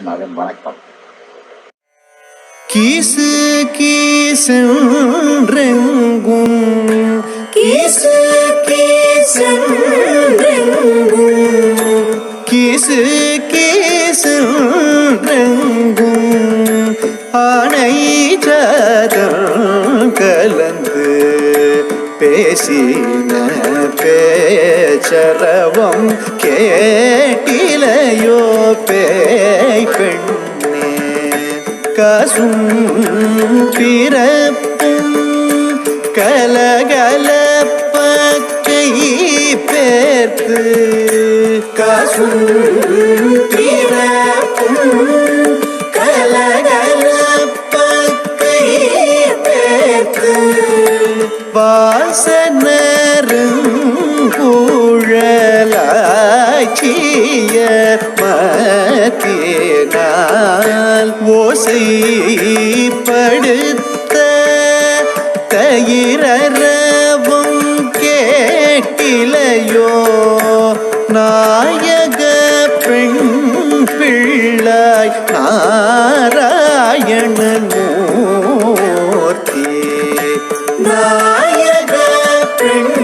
மகன் வணக்கம். கீசு கீசென்றெங்கும் கீசு கீசென்றெங்கும். கீசு கீசென்றெங்கும் ஆனை ஜாதம் கலந்து பேசின பேச்சரவம் கேட்டிலையோ காசும் பிறப்பும் கலகலப்பக்கை பேர்த்து. காசும் பிறப்பும் கலகலப்பக்கை பேர்த்து. வாசனருங்குழலாச்சியர் மத்தினால் படுத்த தயிரவும் கேட்டிலையோ? நாயக பெண் பிள்ளாய் நாராயணன் மூர்த்தி நாயக பெண்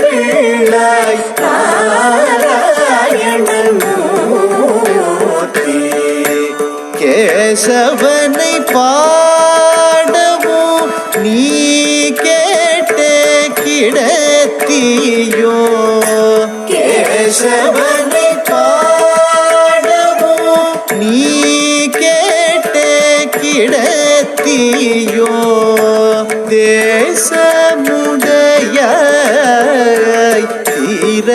பிள்ளாய் கேசவனை பாடவும் நீ கேட்டே கிடத்தியோ? கேசவனை பாடவும் நீ கேட்டே கிடத்தியோ? தேசமுடைய தீரவேலோரும்